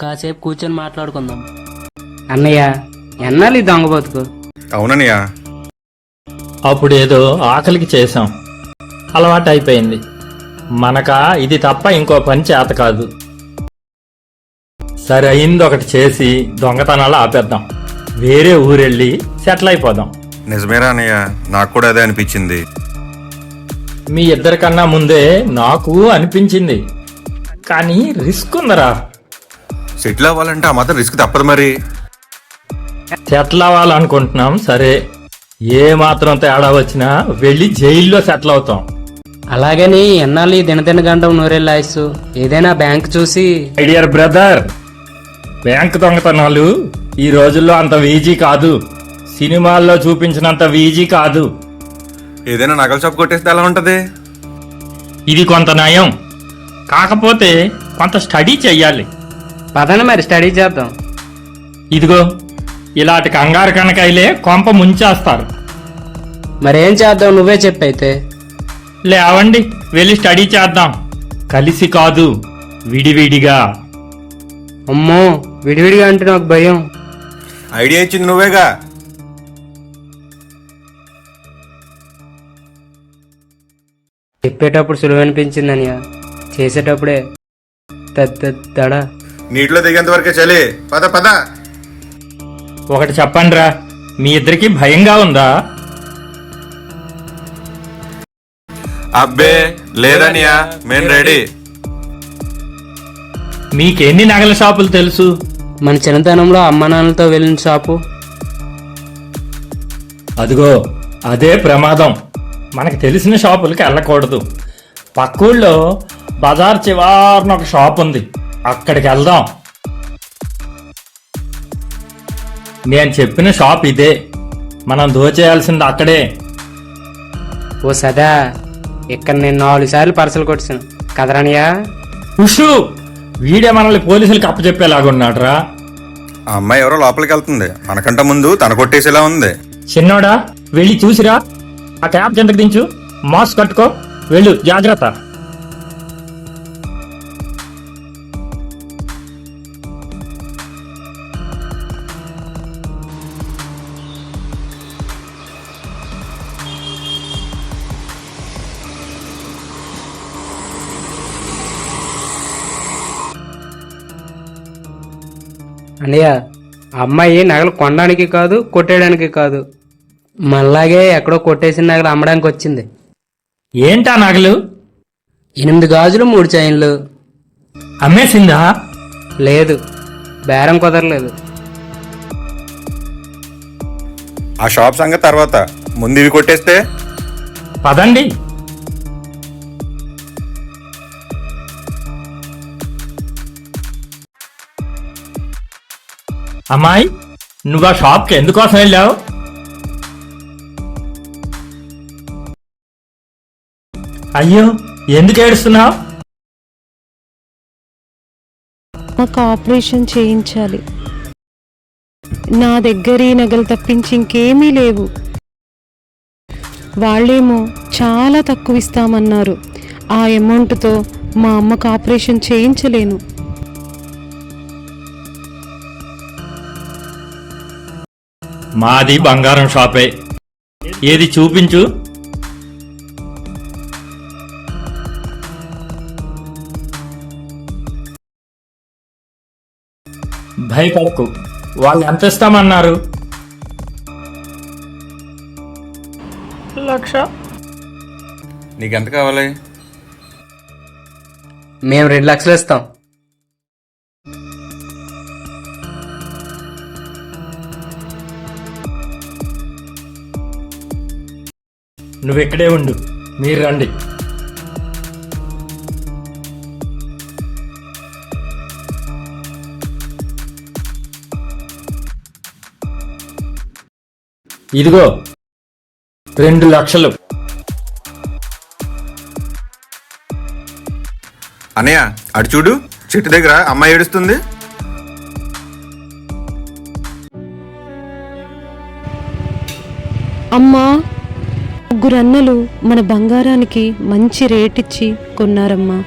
కాసేపు కూర్చొని మాట్లాడుకుందాం. అన్నయ్య ఎన్నాళ్ళు ఈ దొంగ బతుకు? అవునన్నయ్య. అప్పుడు ఏదో ఆకలికి చేశాం. అలవాటు అయిపోయింది. మనక ఇది తప్ప ఇంకో పని చేత కాదు. సరే అయింది ఒకటి చేసి దొంగతనాలు ఆపేద్దాం. వేరే ఊరెళ్ళి సెటిల్ అయిపోదాం. నిజమేరా అన్నయ్య నాకు కూడా అదే అనిపించింది. మీ ఇద్దరికన్నా ముందే నాకు అనిపించింది. కానీ రిస్క్ ఉందరా. సెటిల్ అవ్వాలంటే ఆ మాత్రం రిస్క్ తప్పదు మరి. సెటిల్ అవ్వాలనుకుంటున్నాం సరే. ఏ మాత్రం తేడా వచ్చినా వెళ్ళి జైల్లో సెటిల్ అవుతాం. అలాగని ఎన్నాళ్ళు ఈ దినదిన గంటం నూరేళ్ళ ఆయుస్సు? ఏదైనా బ్యాంక్ చూసి. మై డియర్ బ్రదర్ బ్యాంక్ దొంగతనాలు ఈ రోజుల్లో అంత వీజీ కాదు. సినిమాల్లో చూపించినంత వీజీ కాదు. ఏదైనా నగల షాప్ కొట్టేస్తే ఎలా ఉంటది? ఇది కొంత నయం. కాకపోతే కొంత స్టడీ చెయ్యాలి పదండి మరి స్టడీ చేద్దాం. ఇదిగో ఇలాంటి కంగారు కనకాయలే కొంప ముంచేస్తారు. మరేం చేద్దాం నువ్వే చెప్పైతే. లేవండి వెళ్ళి స్టడీ చేద్దాం. కలిసి కాదు విడివిడిగా. అమ్మో విడివిడిగా అంటే నాకు భయం. ఐడియా ఇచ్చింది నువ్వేగా? చెప్పేటప్పుడు సులువు అనిపించింది అనియ చేసేటప్పుడే దడ నీటిలో దిగేంత వరకే చలి. పద పద. ఒకటి చెప్పండిరా. మీ ఇద్దరికి భయంగా ఉందా? అబ్బే లేదనియా మేం రెడీ. మీకెన్ని నగల షాపులు తెలుసు? మన చిన్నతనంలో అమ్మ నాన్నలతో వెళ్ళిన షాపు. అదిగో అదే ప్రమాదం. మనకు తెలిసిన షాపులకి వెళ్ళకూడదు. పక్కూళ్ళో బజార్ చివారన ఒక షాప్ ఉంది అక్కడికి వెళ్దాం. నేను చెప్పిన షాప్ ఇదే. మనం దోచేయాల్సింది అక్కడే. ఓ సదా ఇక్కడ నేను నాలుగు సార్లు పర్సలు కొట్టాను. కదరానియా? ఉషు వీడే మనల్ని పోలీసులకు అప్పచెప్పేలాగున్నాడురా. ఆ అమ్మాయి ఎవరో లోపలికి వెళ్తుంది. మనకంట ముందు తన కొట్టేసేలా ఉంది. చిన్నోడా వెళ్ళి చూసిరా. ఆ క్యాబ్ చెంతకు దించు. మాస్క్ కట్టుకో. వెళ్ళు జాగ్రత్త. అన్నయ్య ఆ అమ్మాయి నగలు కొనడానికి కాదు కొట్టేయడానికి కాదు. మళ్ళాగే ఎక్కడో కొట్టేసిన నగలు అమ్మడానికి వచ్చింది. ఏంటా నగలు? ఎనిమిది గాజులు మూడు చైన్లు. అమ్మేసిందా? లేదు బేరం కుదరలేదు. ఆ షాప్ సంగతి తర్వాత. ముందు ఇవి కొట్టేస్తే? పదండి. అమ్మాయి నువ్వు ఆ షాప్కి ఎందుకోసం వెళ్ళావు? అయ్యో ఎందుకు ఏడుస్తున్నావు? నాకు ఆపరేషన్ చేయించాలి. నా దగ్గర ఈ నగలు తప్పించి ఇంకేమీ లేవు. వాళ్ళేమో చాలా తక్కువ ఇస్తామన్నారు. ఆ అమౌంట్తో మా అమ్మకు ఆపరేషన్ చేయించలేను. మాది బంగారం షాపే. ఏది చూపించు. భయపడకు. వాళ్ళు ఎంత ఇస్తామన్నారు? లక్ష. నీకెంత కావాలి? మేము రెండు లక్షలు ఇస్తాం. నువ్వు ఇక్కడే ఉండు. మీరు రండి. ఇదిగో రెండు లక్షలు. అన్నయ్య అటు చూడు చెట్టు దగ్గర అమ్మాయి ఏడుస్తుంది. అమ్మా ముగ్గురు అన్నలు మన బంగారానికి మంచి రేటిచ్చి ఇచ్చి కొన్నారమ్మా.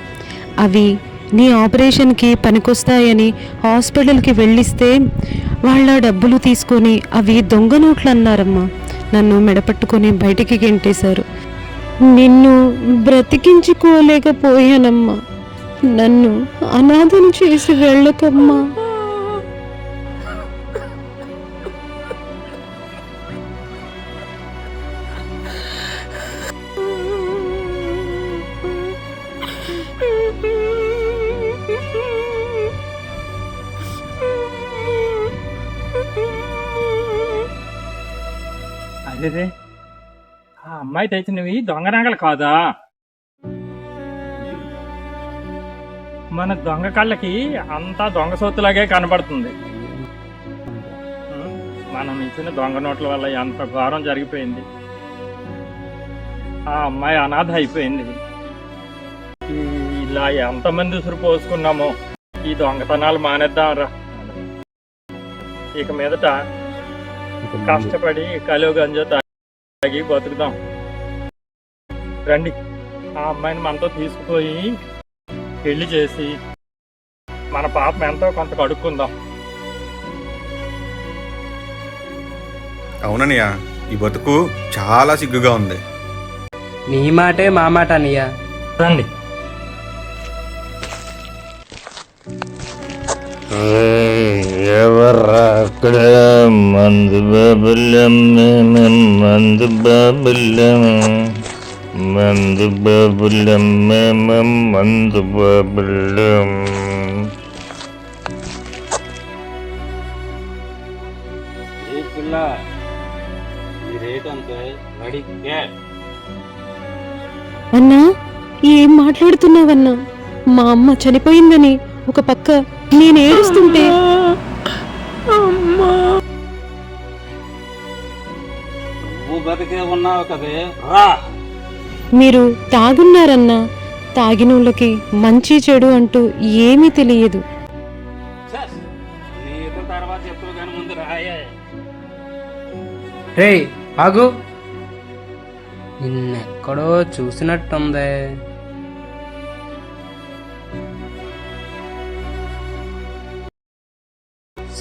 అవి నీ ఆపరేషన్కి పనికొస్తాయని హాస్పిటల్కి వెళ్ళిస్తే వాళ్ళ డబ్బులు తీసుకొని అవి దొంగ నోట్లు అన్నారమ్మా నన్ను మెడపట్టుకొని బయటికి గెంటేశారు. నిన్ను బ్రతికించుకోలేకపోయానమ్మా. నన్ను అనాథను చేసి వెళ్ళకమ్మా. అదేదే ఆ అమ్మాయి తెచ్చినవి దొంగ నగలు కాదా? మన దొంగ కళ్ళకి అంతా దొంగ సొత్తులాగే కనబడుతుంది. మనం ఇచ్చిన దొంగ నోట్ల వల్ల ఎంత ఘోరం జరిగిపోయింది. ఆ అమ్మాయి అనాథ అయిపోయింది. ఇలా ఎంతమంది ఉసురు పోసుకున్నామో ఈ దొంగతనాలు మానేద్దాంరా. ఇక మీదట కష్టపడి కలువ గంజ తాగి బతుకుదాం. రండి. ఆ అమ్మాయిని మనతో తీసుకుపోయి పెళ్ళి చేసి మన పాపం ఎంతో కొంత కడుక్కుందాం. అవునన్నయ్య ఈ బతుకు చాలా సిగ్గుగా ఉంది. నీ మాటే మా మాట అన్నయ్య రండి. ఎవర్రా అక్కడ మందు బాబులం మేము మందు బాబులం మందు బాబులం మేము మందు బాబులం అన్నా ఏం మాట్లాడుతున్నావన్నా? మా అమ్మ చనిపోయిందని ఒక పక్క నేను ఏడుస్తుంటే. మీరు తాగున్నారన్నా తాగినోళ్ళకి మంచి చెడు అంటూ ఏమీ తెలియదు. రే ఆగు. నిన్నెక్కడో చూసినట్టుంది.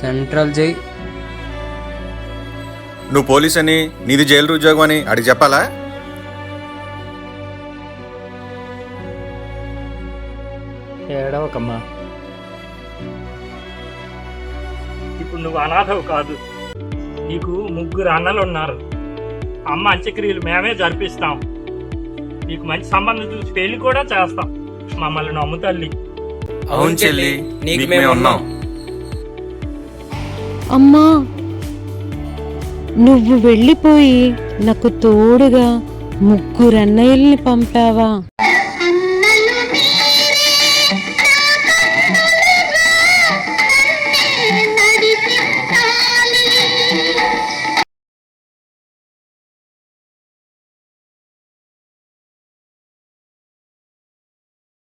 సెంట్రల్ జై నువ్వు పోలీస్ అని నీది జైలు ఉద్యోగం అని అడిగి చెప్పాలా? ఏడవకమ్మా. ఇప్పుడు నువ్వు అనాథవు కాదు. నీకు ముగ్గురు అన్నలు ఉన్నారు అమ్మ అంత్యక్రియలు మేమే జరిపిస్తాం. నీకు మంచి సంబంధం చూసి పెళ్ళి కూడా చేస్తాం. మమ్మల్ని నమ్ము తల్లి. అవును చెల్లి నీకు మేము ఉన్నాం అమ్మా నువ్వు వెళ్ళిపోయి నాకు తోడుగా ముగ్గురు అన్నయ్యల్ని పంపావా?